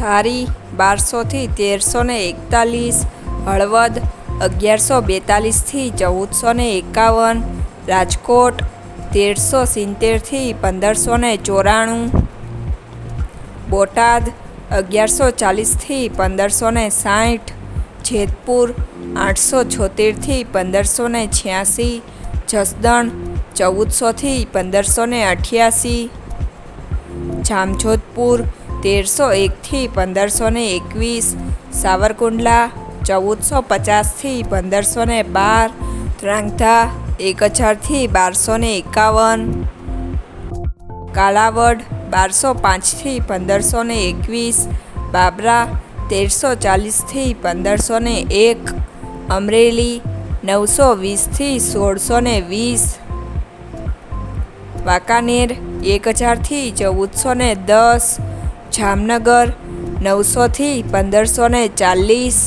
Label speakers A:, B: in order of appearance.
A: થારી બારસોથી તેરસો ને એકતાલીસ, હળવદ અગિયારસો બેતાલીસથી ચૌદસો ને એકાવન, રાજકોટ તેરસો સિત્તેરથી પંદરસો ને ચોરાણું, બોટાદ અગિયારસો ચાલીસથી પંદરસો ને સાઠ, જેતપુર આઠસો છોતેરથી પંદરસો ને છ્યાસી, જસદણ ચૌદસોથી પંદરસો ને અઠ્યાસી, જામજોધપુર તેરસો એકથી પંદરસો ને એકવીસ, સાવરકુંડલા ચૌદસો પચાસથી પંદરસો ને બાર, ત્રાંગધા એક હજારથી બારસો ને એકાવન, કાલાવડ બારસો પાંચથી પંદરસો ને એકવીસ, બાબરા તેરસો ચાલીસથી પંદરસો ને એક, અમરેલી નવસો વીસથી સોળસો ને વીસ, વાંકાનેર એક હજારથી ચૌદસો ને દસ જામનગર નવસોથી પંદરસો ને ચાલીસ.